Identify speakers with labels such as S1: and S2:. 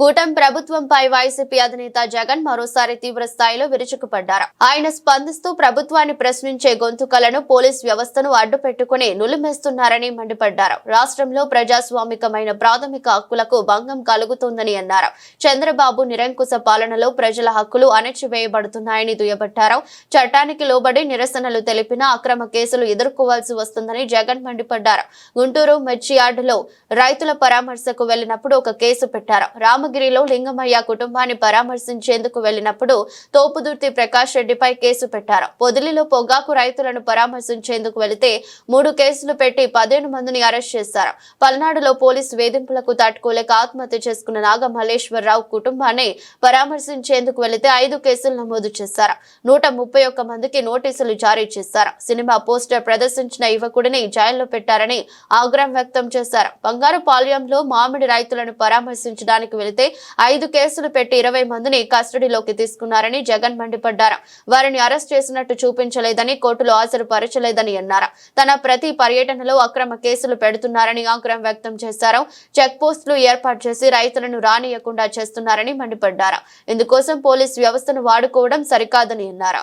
S1: కూటం ప్రభుత్వంపై వైసీపీ అధినేత జగన్ మరోసారి తీవ్ర స్థాయిలో విరుచుకుపడ్డారు. ఆయన స్పందిస్తూ ప్రభుత్వాన్ని ప్రశ్నించే గొంతుకలను పోలీస్ వ్యవస్థను అడ్డు పెట్టుకుని నులిమేస్తున్నారని మండిపడ్డారు. రాష్ట్రంలో ప్రజాస్వామికమైన ప్రాథమిక హక్కులకు భంగం కలుగుతోందని అన్నారు. చంద్రబాబు నిరంకుశ పాలనలో ప్రజల హక్కులు అణచివేయబడుతున్నాయని దుయ్యబట్టారు. చట్టానికి లోబడి నిరసనలు తెలిపిన అక్రమ కేసులు ఎదుర్కోవాల్సి వస్తుందని జగన్ మండిపడ్డారు. గుంటూరు మెర్చియార్డులో రైతుల పరామర్శకు వెళ్ళినప్పుడు ఒక కేసు పెట్టారు. రామగిరిలో లింగమయ్య కుటుంబాన్ని పరామర్శించేందుకు వెళ్ళినప్పుడు తోపుదుర్తి ప్రకాష్ రెడ్డిపై కేసు పెట్టారు. పొదిలిలో పొగాకు రైతులను పరామర్శించేందుకు వెళితే మూడు కేసులు పెట్టి పదిహేను మందిని అరెస్ట్ చేశారు. పల్నాడులో పోలీసు వేధింపులకు తట్టుకోలేక ఆత్మహత్య చేసుకున్న నాగ మల్లేశ్వరరావు కుటుంబాన్ని పరామర్శించేందుకు వెళితే ఐదు కేసులు నమోదు చేశారు. నూట ముప్పై ఒక్క మందికి నోటీసులు జారీ చేశారు. సినిమా పోస్టర్ ప్రదర్శించిన యువకుడిని జైల్లో పెట్టారని ఆగ్రహం వ్యక్తం చేశారు. బంగారు పాళ్యంలో మామిడి రైతులను పరామర్శించడానికి వెళితే ఐదు కేసులు పెట్టి ఇరవై మందిని కస్టడీలోకి తీసుకున్నారని జగన్ మండిపడ్డారు. వారిని అరెస్ట్ చేసినట్టు చూపించలేదని కోర్టులో హాజరుపరచలేదని అన్నారు. తన ప్రతి పర్యటనలో అక్రమ కేసులు పెడుతున్నారని ఆగ్రహం వ్యక్తం చేశారు. చెక్ పోస్టులు ఏర్పాటు చేసి రైతులను రానియకుండా చేస్తున్నారని మండిపడ్డారు. ఇందుకోసం పోలీస్ వ్యవస్థను వాడుకోవడం సరికాదని అన్నారు.